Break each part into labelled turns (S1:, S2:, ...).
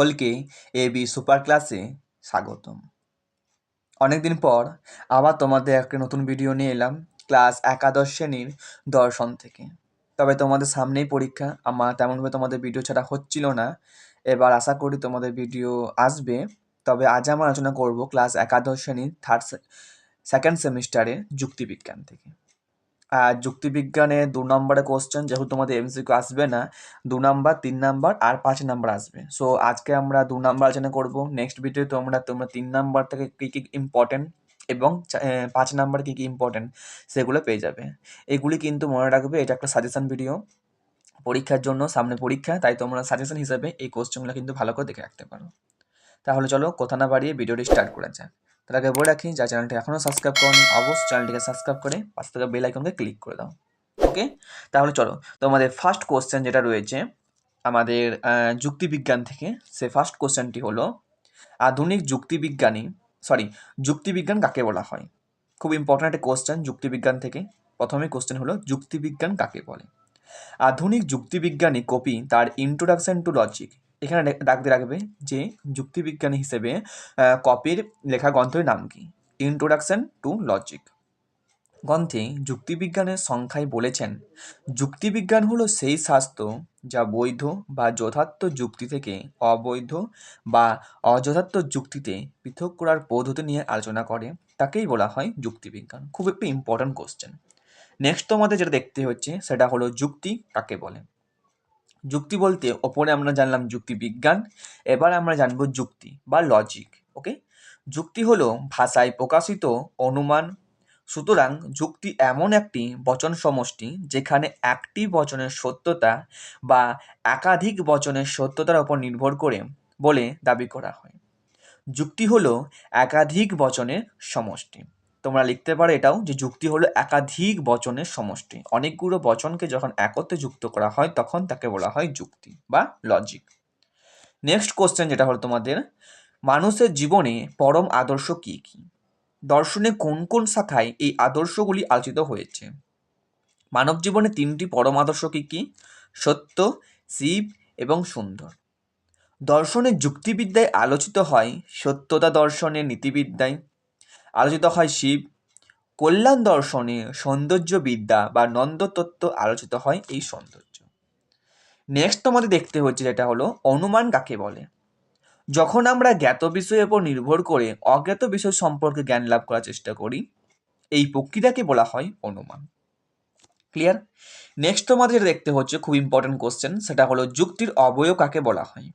S1: সকলকে A be super ক্লাসে স্বাগতম। অনেকদিন পর আবার তোমাদের একটা নতুন ভিডিও নিয়ে এলাম ক্লাস একাদশ শ্রেণির দর্শন থেকে। তবে তোমাদের সামনেই পরীক্ষা, আমার তেমনভাবে তোমাদের ভিডিও ছাড়া হচ্ছিল না। এবার আশা করি তোমাদের ভিডিও আসবে। তবে আজ আমরা আলোচনা করব ক্লাস একাদশ শ্রেণির থার্ড সেকেন্ড সেমিস্টারে যুক্তিবিজ্ঞান থেকে। যুক্তিবিজ্ঞানে দু নম্বরের কোশ্চেন যেহেতু তোমাদের এমসিকিউ আসবে না, দু নাম্বার, তিন নাম্বার আর পাঁচ নাম্বার আসবে। সো আজকে আমরা দু নাম্বার আলোচনা করব। নেক্সট ভিডিও তোমরা তোমরা তিন নাম্বার থেকে কী কী ইম্পর্টেন্ট এবং পাঁচ নাম্বার কী কী ইম্পর্টেন্ট সেগুলো পেয়ে যাবে। এগুলি কিন্তু মনে রাখবে, এটা একটা সাজেশান ভিডিও পরীক্ষার জন্য, সামনে পরীক্ষা, তাই তোমরা সাজেশন হিসাবে এই কোশ্চেনগুলো কিন্তু ভালো করে দেখে রাখতে পারো। তাহলে চলো কথা না বাড়িয়ে ভিডিওটি স্টার্ট করা যাক। তার আগে বলে রাখি যা চ্যানেলটি এখনও সাবস্ক্রাইব করনি, অবশ্যই চ্যানেলটিকে সাবস্ক্রাইব করে পাশে থাকা বেল আইকনকে ক্লিক করে দাও। ওকে তাহলে চলো তোমাদের ফার্স্ট কোশ্চেন যেটা রয়েছে, আমাদের যুক্তিবিজ্ঞান থেকে, সে ফার্স্ট কোশ্চেনটি হলো, আধুনিক যুক্তিবিজ্ঞানী সরি যুক্তিবিজ্ঞান কাকে বলা হয়? খুব ইম্পর্ট্যান্ট একটা কোশ্চেন যুক্তিবিজ্ঞান থেকে। প্রথমে কোশ্চেন হলো, যুক্তিবিজ্ঞান কাকে বলে? আধুনিক যুক্তিবিজ্ঞানী কপি তার ইন্ট্রোডাকশন টু লজিক এখানে রে- ডাকতে রাখবে যে যুক্তিবিজ্ঞানী হিসেবে কপির লেখা গ্রন্থের নাম কি? ইন্ট্রোডাকশন টু লজিক গ্রন্থে যুক্তিবিজ্ঞানের সংখ্যায় বলেছেন, যুক্তিবিজ্ঞান হলো সেই শাস্ত্র যা বৈধ বা যথার্থ যুক্তি থেকে অবৈধ বা অযথার্থ যুক্তিতে পৃথক করার পদ্ধতি নিয়ে আলোচনা করে, তাকেই বলা হয় যুক্তিবিজ্ঞান। খুব একটি ইম্পর্ট্যান্ট কোশ্চেন নেক্সট তোমাদের যেটা দেখতে হচ্ছে, সেটা হলো যুক্তি কাকে বলে? যুক্তি বলতে ওপরে আমরা জানলাম যুক্তি বিজ্ঞান, এবার আমরা জানব যুক্তি বা লজিক ওকে যুক্তি হলো ভাষায় প্রকাশিত অনুমান, সুতরাং যুক্তি এমন একটি বচন সমষ্টি যেখানে একটি বচনের সত্যতা বা একাধিক বচনের সত্যতার উপর নির্ভর করে বলে দাবি করা হয়। যুক্তি হলো একাধিক বচনের সমষ্টি। তোমরা লিখতে পারো এটাও যে যুক্তি হলো একাধিক বচনের সমষ্টি। অনেকগুলো বচনকে যখন একত্রে যুক্ত করা হয়, তখন তাকে বলা হয় যুক্তি বা লজিক নেক্সট কোশ্চেন যেটা হলো তোমাদের, মানুষের জীবনে পরম আদর্শ কী কী? দর্শনে কোন কোন শাখায় এই আদর্শগুলি আলোচিত হয়েছে? মানব জীবনে তিনটি পরম আদর্শ কী কী? সত্য, শিব এবং সুন্দর। দর্শনের যুক্তিবিদ্যায় আলোচিত হয় সত্যতা দর্শনের নীতিবিদ্যায়। আলোচিত হয় শিব। কল্যাণ দর্শনে সৌন্দর্যবিদ্যা বা নন্দতত্ত্ব আলোচিত হয় এই সৌন্দর্য। নেক্সট তোমাদের দেখতে হচ্ছে যেটা হলো অনুমান কাকে বলে? যখন আমরা জ্ঞাত বিষয়ের উপর নির্ভর করে অজ্ঞাত বিষয় সম্পর্কে জ্ঞান লাভ করার চেষ্টা করি, এই প্রক্রিয়াকে বলা হয় অনুমান। ক্লিয়ার নেক্সট তোমাদের যেটা দেখতে হচ্ছে খুব ইম্পর্টেন্ট কোশ্চেন সেটা হলো যুক্তির অবয়ব কাকে বলা হয়?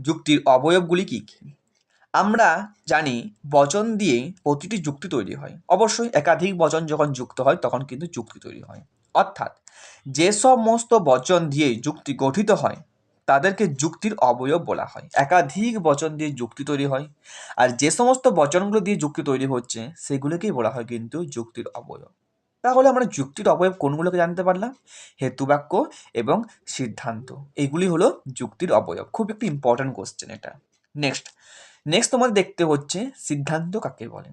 S1: যুক্তির অবয়বগুলি কী কী? আমরা জানি বচন দিয়ে প্রতিটি যুক্তি তৈরি হয়। অবশ্যই একাধিক বচন যখন যুক্ত হয়, তখন কিন্তু যুক্তি তৈরি হয়। অর্থাৎ যে সমস্ত বচন দিয়ে যুক্তি গঠিত হয়, তাদেরকে যুক্তির অবয়ব বলা হয়। একাধিক বচন দিয়ে যুক্তি তৈরি হয় আর যে সমস্ত বচনগুলো দিয়ে যুক্তি তৈরি হচ্ছে, সেগুলোকেই বলা হয় কিন্তু যুক্তির অবয়ব। তাহলে আমরা যুক্তির অবয়ব কোনগুলোকে জানতে পারলাম? হেতুবাক্য এবং সিদ্ধান্ত। এগুলি হলো যুক্তির অবয়ব। খুব একটি ইম্পর্ট্যান্ট কোশ্চেন এটা। নেক্সট নেক্সট তোমাদের দেখতে হচ্ছে সিদ্ধান্ত কাকে বলে?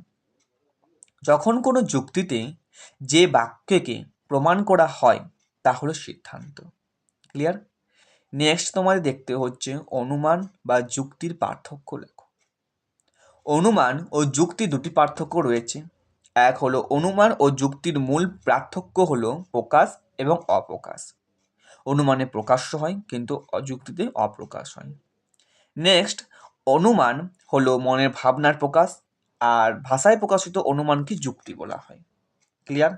S1: যখন কোনো যুক্তিতে যে বাক্যকে প্রমাণ করা হয়, তা হলো সিদ্ধান্ত। ক্লিয়ার নেক্সট তোমাদের দেখতে হচ্ছে অনুমান বা যুক্তির পার্থক্য লেখো। অনুমান ও যুক্তি দুটি পার্থক্য রয়েছে। এক হলো অনুমান ও যুক্তির মূল পার্থক্য হলো প্রকাশ এবং অপ্রকাশ। অনুমানে প্রকাশ্য হয়, কিন্তু অযুক্তিতে অপ্রকাশ হয়। নেক্সট অনুমান হলো মনের ভাবনার প্রকাশ, আর ভাষায় প্রকাশিত অনুমানকে যুক্তি বলা হয়। ক্লিয়ার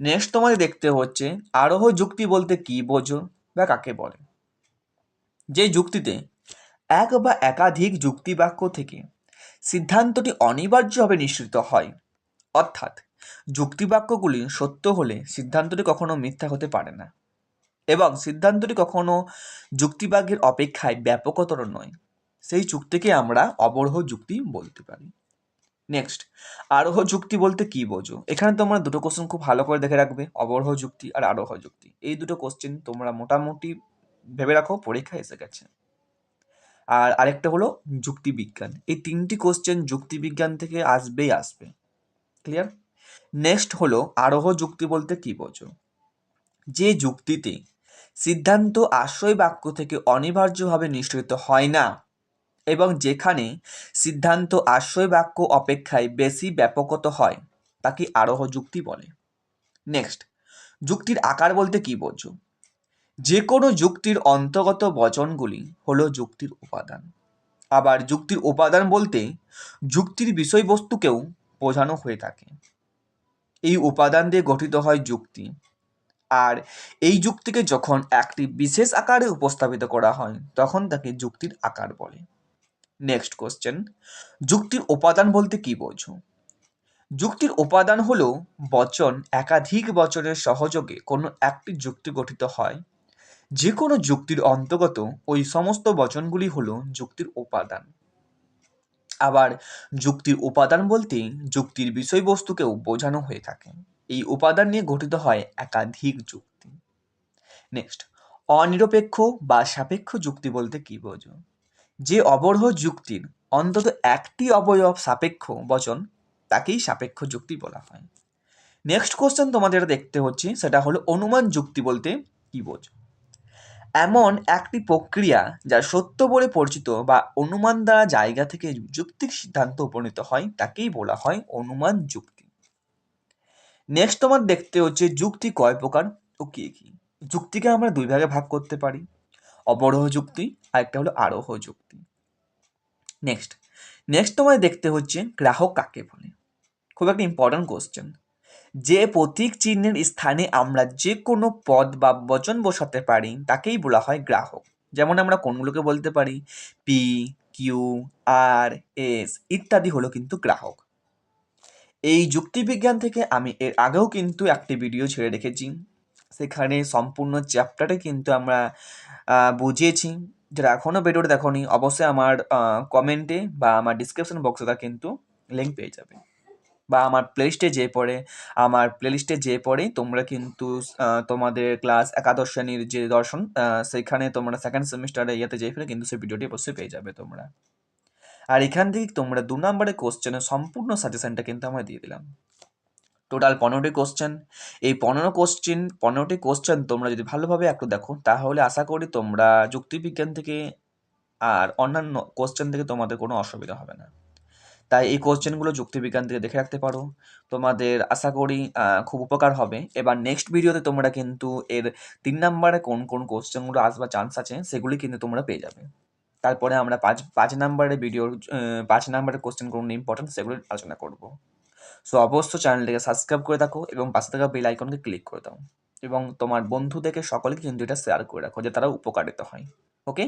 S1: নেক্সট তোমাদের দেখতে হচ্ছে, আরোহ যুক্তি বলতে কি বোঝো বা কাকে বলে? যে যুক্তিতে এক বা একাধিক যুক্তি বাক্য থেকে সিদ্ধান্তটি অনিবার্যভাবে নিশ্চিত হয়, অর্থাৎ যুক্তিবাক্যগুলি সত্য হলে সিদ্ধান্তটি কখনো মিথ্যা হতে পারে না। এবং সিদ্ধান্তটি কখনো যুক্তিবাক্যের অপেক্ষায় ব্যাপকতর নয়। সেই যুক্তিকে আমরা অবরোহ যুক্তি বলতে পারি। নেক্সট আরোহ যুক্তি বলতে কি বোঝো? এখানে তোমরা দুটো কোশ্চেন খুব ভালো করে দেখে রাখবে, অবরোহ যুক্তি আর আরোহ যুক্তি। এই দুটো কোশ্চেন তোমরা মোটামুটি ভেবে রাখো পরীক্ষা এসে গেছে। আর আরেকটা হলো যুক্তিবিজ্ঞান এই তিনটি কোশ্চেন যুক্তিবিজ্ঞান থেকে আসবেই আসবে। ক্লিয়ার নেক্সট হলো আরোহ যুক্তি বলতে কি বোঝো? যে যুক্তিতে সিদ্ধান্ত আশ্রয় বাক্য থেকে অনিবার্যভাবে নিঃসৃত হয় না এবং যেখানে সিদ্ধান্ত আশ্রয় বাক্য অপেক্ষায় বেশি ব্যাপকত হয়, তাকে আরোহ যুক্তি বলে। নেক্সট যুক্তির আকার বলতে কি বোঝো? যে কোনো যুক্তির অন্তর্গত বচনগুলি হলো যুক্তির উপাদান। আবার যুক্তির উপাদান বলতে যুক্তির বিষয়বস্তুকেও বোঝানো হয়ে থাকে। এই উপাদান দিয়ে গঠিত হয় যুক্তি। আর এই যুক্তিকে যখন একটি বিশেষ আকারে উপস্থাপিত করা হয়, তখন তাকে যুক্তির আকার বলে। নেক্সট কোশ্চেন যুক্তির উপাদান বলতে কি বোঝো? যুক্তির উপাদান হলো বচন একাধিক বচনের সহযোগে কোনো একটি যুক্তি গঠিত হয়। যে কোনো যুক্তির অন্তর্গত ওই সমস্ত বচনগুলি হলো যুক্তির উপাদান। আবার যুক্তির উপাদান বলতে যুক্তির বিষয়বস্তুকেও বোঝানো হয়ে থাকে। এই উপাদান নিয়ে গঠিত হয় একাধিক যুক্তি। নেক্সট অনিরপেক্ষ বা সাপেক্ষ যুক্তি বলতে কি বোঝো? যে অবরোহ যুক্তির, অন্তত একটি অবয়ব সাপেক্ষ বচন, তাকেই সাপেক্ষ যুক্তি বলা হয়। নেক্সট কোশ্চেন তোমাদের দেখতে হচ্ছে, সেটা হলো অনুমান যুক্তি বলতে কি বোঝো? এমন একটি প্রক্রিয়া যা সত্য বলে পরিচিত বা অনুমান দ্বারা জায়গা থেকে যুক্তিক সিদ্ধান্ত উপনীত হয়, তাকেই বলা হয় অনুমান যুক্তি। নেক্সট তোমার দেখতে হচ্ছে যুক্তি কয় প্রকার ও কি কি? যুক্তিকে আমরা দুই ভাগে ভাগ করতে পারি। অবরোহ যুক্তি আর একটা হলো আরোহ যুক্তি। নেক্সট নেক্সট তোমায় দেখতে হচ্ছে গ্রাহক কাকে বলে? খুব একটা ইম্পর্ট্যান্ট কোশ্চেন যে প্রতীক চিহ্নের স্থানে আমরা যে কোনো পদ বা বচন বসাতে পারি, তাকেই বলা হয় গ্রাহক। যেমন আমরা কোনগুলোকে বলতে পারি? পি কিউ আর এস ইত্যাদি হলো কিন্তু গ্রাহক। এই যুক্তিবিজ্ঞান থেকে আমি এর আগেও কিন্তু একটি ভিডিও ছেড়ে রেখেছি। সেখানে সম্পূর্ণ চ্যাপ্টারে কিন্তু আমরা বুঝিয়েছি। যারা এখনও ভিডিওটা দেখোনি, অবশ্যই আমার কমেন্টে বা আমার ডিসক্রিপশন বক্সে তার কিন্তু লিঙ্ক পেয়ে যাবে। বা আমার প্লেলিস্টে যে পড়ে, আমার প্লেলিস্টে যে পড়ে তোমরা কিন্তু তোমাদের ক্লাস একাদশ শ্রেণির যে দর্শন সেখানে তোমরা সেকেন্ড সেমিস্টারে ইয়েতে যেয়ে ফেলে কিন্তু সেই ভিডিওটি অবশ্যই পেয়ে যাবে তোমরা। আর এখান থেকে তোমরা দু নম্বরের কোশ্চেনের সম্পূর্ণ সাজেশনটা কিন্তু আমরা দিয়ে দিলাম। টোটাল পনেরোটি কোশ্চেন এই পনেরো কোশ্চেন পনেরোটি কোশ্চেন তোমরা যদি ভালোভাবে একটু দেখো, তাহলে আশা করি তোমরা যুক্তিবিজ্ঞান থেকে আর অন্যান্য কোশ্চেন থেকে তোমাদের কোনো অসুবিধা হবে না। তাই এই কোশ্চেনগুলো যুক্তিবিজ্ঞান থেকে দেখে রাখতে পারো। তোমাদের আশা করি খুব উপকার হবে। এবার নেক্সট ভিডিওতে তোমরা কিন্তু এর তিন নাম্বারে কোন কোন কোশ্চেনগুলো আসবার চান্স আছে, সেগুলি কিন্তু তোমরা পেয়ে যাবে। তারপরে আমরা পাঁচ পাঁচ নাম্বারের ভিডিওর পাঁচ নাম্বারের কোশ্চেন কোন ইম্পর্টেন্ট সেগুলো আলোচনা করব। সো অবশ্য চ্যানেলটিকে সাবস্ক্রাইব করে থাকো এবং পাশে থাকা বেল আইকনকে ক্লিক করে দাও এবং তোমার বন্ধু থেকে সকলকে কিন্তু এটা শেয়ার করে রাখো যে তারা উপকারিত হয় ওকে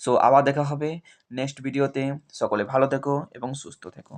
S1: সো আবার দেখা হবে নেক্সট ভিডিওতে সকলে ভালো থেকো এবং সুস্থ থেকো।